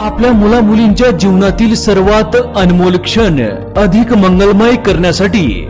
आपल्या मुला मुलींच्या जीवनातील सर्वात अनमोल क्षण अधिक मंगलमय करण्यासाठी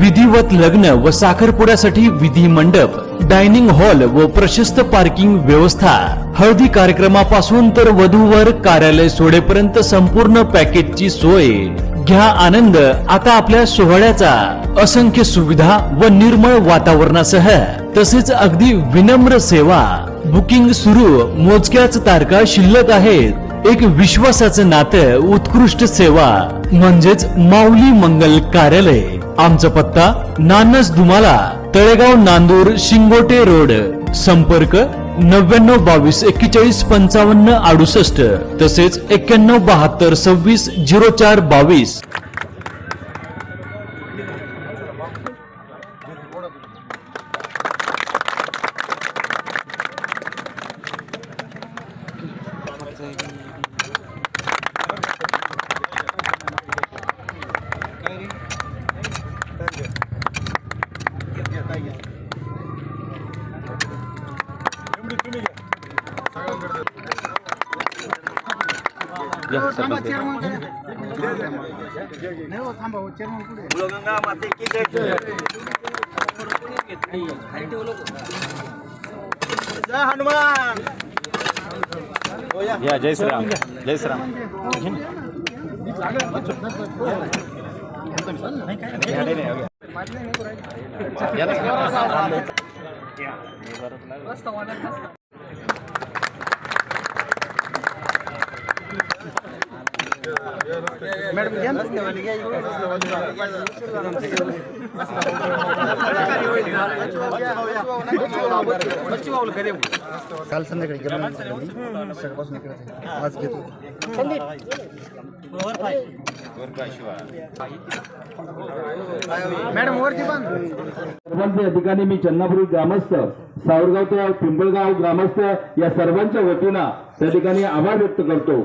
विधिवत लग्न व साखरपुड्यासाठी विधी मंडप डायनिंग हॉल व प्रशस्त पार्किंग व्यवस्था. हळदी कार्यक्रमापासून तर वधूवर कार्यालय सोडेपर्यंत संपूर्ण पॅकेजची सोय. घ्या आनंद आता आपल्या सोहळ्याचा. असंख्य सुविधा व निर्मळ वातावरणासह. तसेच अगदी विनम्र सेवा. बुकिंग सुरू मोजक्याच तारखा शिल्लक आहेत. एक विश्वासाचं नातं उत्कृष्ट सेवा. म्हणजेच माऊली मंगल कार्यालय. आमचा पत्ता नानस धुमाला तळेगाव नांदूर शिंगोटे रोड. संपर्क नव्याण्णव बावीस एक्केचाळीस पंचावन्न अडुसष्ट. तसेच एक्क्याण्णव बहात्तर सव्वीस झिरो चार बावीस. जय हनुमान या जय श्रीराम जय श्रीराम. Yeah, काल संध्याकाळी गेलो नंतर सकाळपासून इकडे आज घेतो मॅडम वरती पण. सर्वांचे या ठिकाणी मी चन्नापुरी ग्रामस्थ सावरगाव ते पिंपळगाव ग्रामस्थ या सर्वांच्या वतीनं त्या ठिकाणी आभार व्यक्त करतो.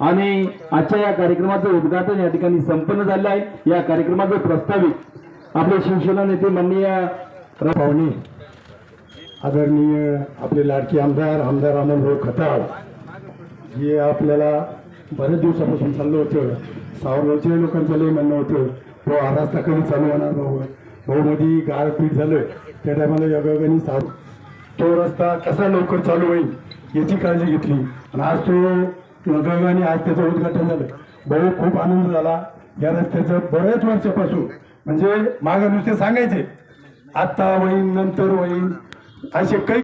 आणि आजच्या या कार्यक्रमाचं उद्घाटन या ठिकाणी संपन्न झालं आहे. या कार्यक्रमाचं प्रस्तावित आपले शिवसेना नेते माननीय पाहुणे आदरणीय आपले लाडके आमदार आमदार अमनभाऊ खताळ जे आपल्याला बऱ्याच दिवसापासून चाललं होतं. सावरगावच्या लोकांचं लय म्हणणं होतं हो, तो हा कधी चालू होणार भाऊ? भाऊमध्ये गारपीट झालं. त्या टायमाला योगायोगाने साव तो रस्ता कसा लवकर चालू होईल याची काळजी घेतली. आणि आज तो योगायोगाने आज त्याचं उद्घाटन झालं. भाऊ खूप आनंद झाला. या रस्त्याचं बऱ्याच वर्षापासून म्हणजे मागं नुसते सांगायचे. आत्ता होईल नंतर होईल असे काही